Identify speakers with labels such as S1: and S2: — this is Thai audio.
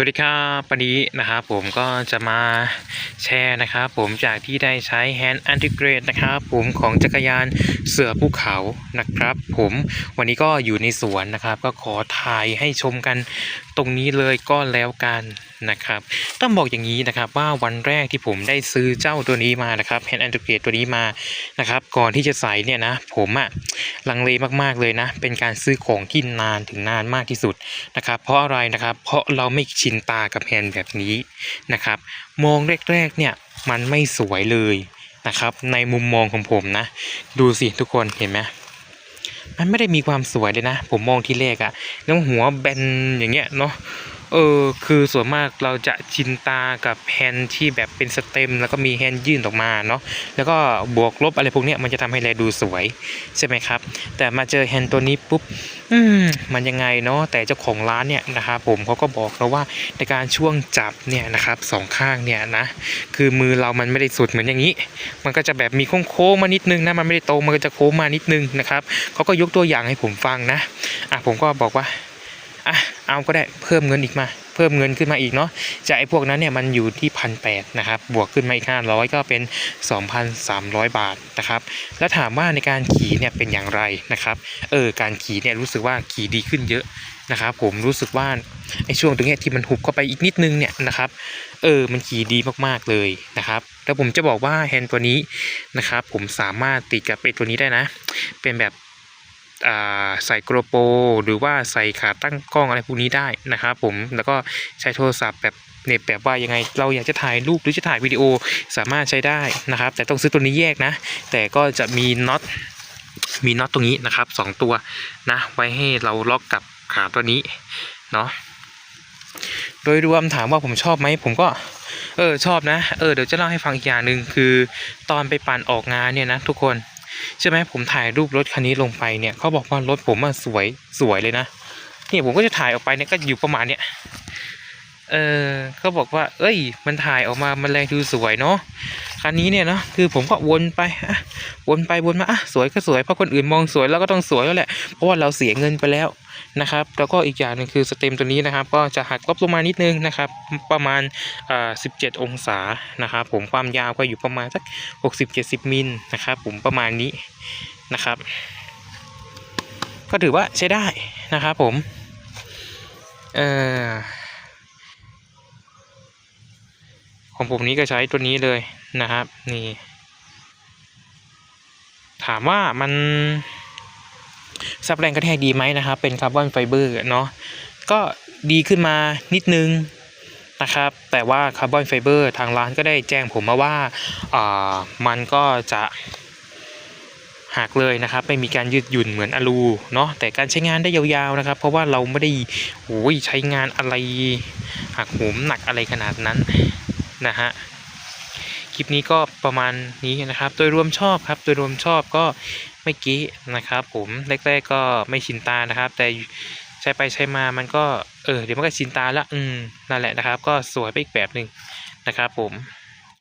S1: วัสดีครับวันนี้นะครับผมก็จะมาแชร์นะครับผมจากที่ได้ใช้ Hand Integrate นะครับผมของจักรยานเสือภูเขานะครับ ผมวันนี้ก็อยู่ในสวนนะครับ ก็ขอถ่ายให้ชมกันตรงนี้เลยก็แล้วกันนะครับ ต้องบอกอย่างนี้นะครับว่าวันแรกที่ผมได้ซื้อเจ้าตัวนี้มานะครับ Hand Integrate ตัวนี้มานะครับ ก่อนที่จะใส่เนี่ยนะผมอะลังเลมากๆเลยนะ เป็นการซื้อของที่นานถึงนานมากที่สุดนะครับ เพราะอะไรนะครับ เพราะเราไม่ชินตากับแฮนด์แบบนี้นะครับ มองแรกๆเนี่ยมันไม่สวยเลยนะครับ ในมุมมองของผมนะ ดูสิทุกคนเห็นไหมมันไม่ได้มีความสวยเลยนะ ผมมองที่แรกอะแล้วหัวแบนอย่างเงี้ยเนาะ เออคือส่วนมากเราจะชินตากับแฮนด์ที่แบบเป็นสเต็ม แล้วก็มีแฮนด์ยื่นออกมาเนาะแล้วก็บวกลบอะไรพวกนี้มันจะทำให้แลดูสวยใช่ไหมครับ แต่มาเจอแฮนด์ตัวนี้ปุ๊บอืมมันยังไงเนาะแต่เจ้าของร้านเนี่ยนะครับผมเขาก็บอกเราว่าในการช่วงจับเนี่ยนะครับสองข้างเนี่ยนะคือมือเรามันไม่ได้สุดเหมือนอย่างนี้ มันก็จะแบบมีโค้งมานิดนึงนะมันไม่ได้ตรงมันก็จะโค้งมานิดนึงนะครับเขาก็ยกตัวอย่างให้ผมฟังนะอะผมก็บอกว่าอะ เอาก็ได้เพิ่มเงินอีกมา เพิ่มเงินขึ้นมาอีกเนาะจากไอ้พวกนั้นเนี่ยมันอยู่ที่พันแปดนะครับบวกขึ้นมาอีกห้าร้อยก็เป็น 2,300 บาทนะครับแล้วถามว่าในการขี่เนี่ยเป็นอย่างไรนะครับเออการขี่เนี่ยรู้สึกว่าขี่ดีขึ้นเยอะนะครับผมรู้สึกว่าไอ้ช่วงตรงนี้ที่มันหุบเข้าไปอีกนิดนึงเนี่ยนะครับเออมันขี่ดีมากๆเลยนะครับแล้วผมจะบอกว่าแฮนด์ตัวนี้นะครับผมสามารถติดกับไอ้ตัวนี้ได้นะ เป็นแบบ ใส่กรโปรหรือว่าใส่ขาตั้งกล้องอะไรพวกนี้ได้นะครับผมแล้วก็ใช้โทรศัพท์แบบเน็ตแบบว่ายังไงเราอยากจะถ่ายรูปหรือจะถ่ายวิดีโอสามารถใช้ได้นะครับ แต่ต้องซื้อตัวนี้แยกนะ แต่ก็จะมีน็อตมีน็อตตรงนี้นะครับสองตัวนะไว้ให้เราล็อกกับขาตัวนี้เนาะโดยรวมถามว่าผมชอบไหมผมก็เออชอบนะเออเดี๋ยวจะเล่าให้ฟังอีกอย่างหนึ่งคือ ตอนไปปั่นออกงานเนี่ยนะทุกคน ใช่ไหมผมถ่ายรูปรถคันนี้ลงไปเนี่ยเขาบอกว่ารถผมอะสวยสวยเลยนะเนี่ยผมก็จะถ่ายออกไปเนี่ยก็อยู่ประมาณเนี้ย เออเขาบอกว่า เอ้ย มันถ่ายออกมามันแรงดูสวยเนาะคันนี้เนี่ยเนาะคือผมก็วนไปอะวนไปวนมาอะสวยก็สวยเพราะคนอื่นมองสวยเราก็ต้องสวยแล้วแหละ เพราะว่าเราเสียเงินไปแล้วนะครับ แล้วก็อีกอย่างหนึ่งคือสเต็มตัวนี้นะครับ ก็จะหักลบลงมานิดนึงนะครับ ประมาณอ่า17องศานะครับ ผมความยาวก็อยู่ประมาณสัก60-70มิลนะครับ ผมประมาณนี้นะครับ ก็ถือว่าใช้ได้นะครับ ผม เอ่อ ของผมนี้ก็ใช้ตัวนี้เลยนะครับ นี่ ถามว่ามันซับแรงกระแทกดีไหมนะครับ เป็นคาร์บอนไฟเบอร์เนาะก็ดีขึ้นมานิดนึงนะครับ แต่ว่าคาร์บอนไฟเบอร์ทางร้านก็ได้แจ้งผมมาว่าอ่ามันก็จะหักเลยนะครับ ไม่มีการยืดหยุ่นเหมือนอลูเนาะแต่การใช้งานได้ยาวๆนะครับ เพราะว่าเราไม่ได้โอ้ยใช้งานอะไรหักโหมหนักอะไรขนาดนั้น นะฮะคลิปนี้ก็ประมาณนี้นะครับ โดยรวมชอบครับ โดยรวมชอบก็เมื่อกี้นะครับ ผมแรกๆก็ไม่ชินตานะครับ แต่ใช้ไปใช้มามันก็เออเดี๋ยวมันก็ชินตาละอืมนั่นแหละนะครับ ก็สวยไปอีกแบบหนึ่งนะครับผม